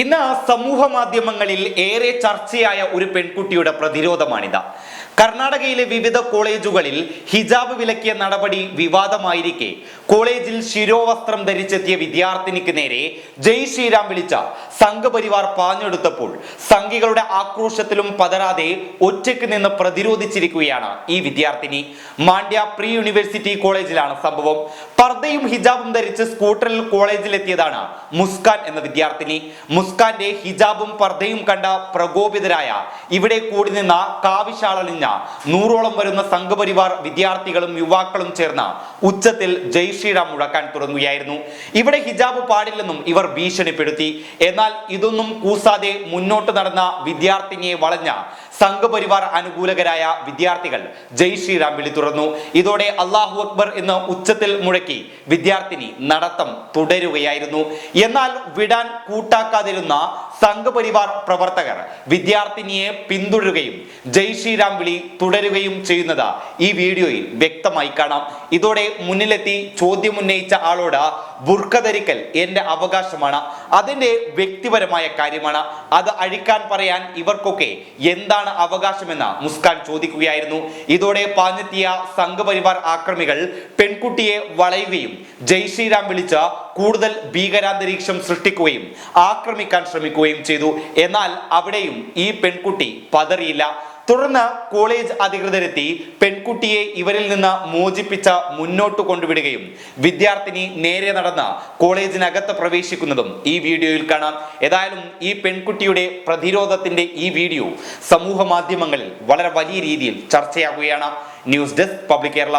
ഇന്ന് സമൂഹ മാധ്യമങ്ങളിൽ ഏറെ ചർച്ചയായ ഒരു പെൺകുട്ടിയുടെ പ്രതിരോധമാണിത്. കർണാടകയിലെ വിവിധ കോളേജുകളിൽ ഹിജാബ് വിലക്കിയ നടപടി വിവാദമായിരിക്കെ. കോളേജിൽ ശിരോവസ്ത്രം ധരിച്ചെത്തിയ വിദ്യാർത്ഥിനിക്ക് നേരെ ജയ് ശ്രീരാം വിളിച്ച സംഘപരിവാർ പാഞ്ഞെടുത്തപ്പോൾ സംഘികളുടെ ആക്രോശത്തിലും പതരാതെ ഒറ്റയ്ക്ക് നിന്ന് പ്രതിരോധിച്ചിരിക്കുകയാണ് ഈ വിദ്യാർത്ഥിനി. മാണ്ഡ്യ പ്രീ യൂണിവേഴ്സിറ്റി കോളേജിലാണ് സംഭവം. പർദ്ദയും ഹിജാബും ധരിച്ച് സ്കൂട്ടറിൽ കോളേജിലെത്തിയതാണ് മുസ്കാൻ എന്ന വിദ്യാർത്ഥിനി. മുസ്കാന്റെ ഹിജാബും പർദ്ദയും കണ്ട പ്രകോപിതരായ ഇവിടെ കൂടി നിന്ന കാവിശാളലിഞ്ഞ നൂറോളം വരുന്ന സംഘപരിവാർ വിദ്യാർത്ഥികളും യുവാക്കളും ചേർന്ന ഉച്ചത്തിൽ ജയ് മുഴക്കാൻ തുടങ്ങുകയായിരുന്നു. ഇവിടെ ഹിജാബ് പാടില്ലെന്നും ഇവർ ഭീഷണിപ്പെടുത്തി. എന്നാൽ ഇതൊന്നും കൂസാതെ മുന്നോട്ട് നടന്ന വിദ്യാർത്ഥിനിയെ വളഞ്ഞ സംഘപരിവാർ അനുകൂലകരായ വിദ്യാർത്ഥികൾ ജയ് ശ്രീറാം വിളി തുറന്നു. ഇതോടെ അള്ളാഹു അക്ബർ എന്ന് ഉച്ചത്തിൽ മുഴക്കി വിദ്യാർത്ഥിനി നടത്തം തുടരുകയായിരുന്നു. എന്നാൽ വിടാൻ കൂട്ടാക്കാതിരുന്ന സംഘപരിവാർ പ്രവർത്തകർ വിദ്യാർത്ഥിനിയെ പിന്തുടരുകയും ജയ് ശ്രീറാം വിളി തുടരുകയും ചെയ്യുന്നത് ഈ വീഡിയോയിൽ വ്യക്തമായി കാണാം. ഇതോടെ മുന്നിലെത്തി ചോദ്യം ഉന്നയിച്ച ആളോട് ബുർഖ ധരിക്കൽ എന്റെ അവകാശമാണ്. അതിന്റെ വ്യക്തിപരമായ കാര്യമാണ്. അത് അഴിക്കാൻ പറയാൻ ഇവർക്കൊക്കെ എന്താണ് അവകാശമെന്ന് മുസ്കാൻ ചോദിക്കുകയായിരുന്നു. ഇതോടെ പാഞ്ഞെത്തിയ സംഘപരിവാർ ആക്രമികൾ പെൺകുട്ടിയെ വളയുകയും ജയ് ശ്രീറാം വിളിച്ച് കൂടുതൽ ഭീകരാന്തരീക്ഷം സൃഷ്ടിക്കുകയും ആക്രമിക്കാൻ ശ്രമിക്കുകയും ചെയ്തു. എന്നാൽ അവിടെയും ഈ പെൺകുട്ടി പതറിയില്ല. തുടർന്ന് കോളേജ് അധികൃതരെത്തി പെൺകുട്ടിയെ ഇവരിൽ നിന്ന് മോചിപ്പിച്ച മുന്നോട്ട് കൊണ്ടുവിടുകയും വിദ്യാർത്ഥിനി നേരെ നടന്ന് കോളേജിനകത്ത് പ്രവേശിക്കുന്നതും ഈ വീഡിയോയിൽ കാണാം. ഏതായാലും ഈ പെൺകുട്ടിയുടെ പ്രതിരോധത്തിന്റെ ഈ വീഡിയോ സമൂഹ മാധ്യമങ്ങളിൽ വളരെ വലിയ രീതിയിൽ ചർച്ചയാകുകയാണ് ന്യൂസ് ഡെസ്ക് പബ്ലിക് കേരള.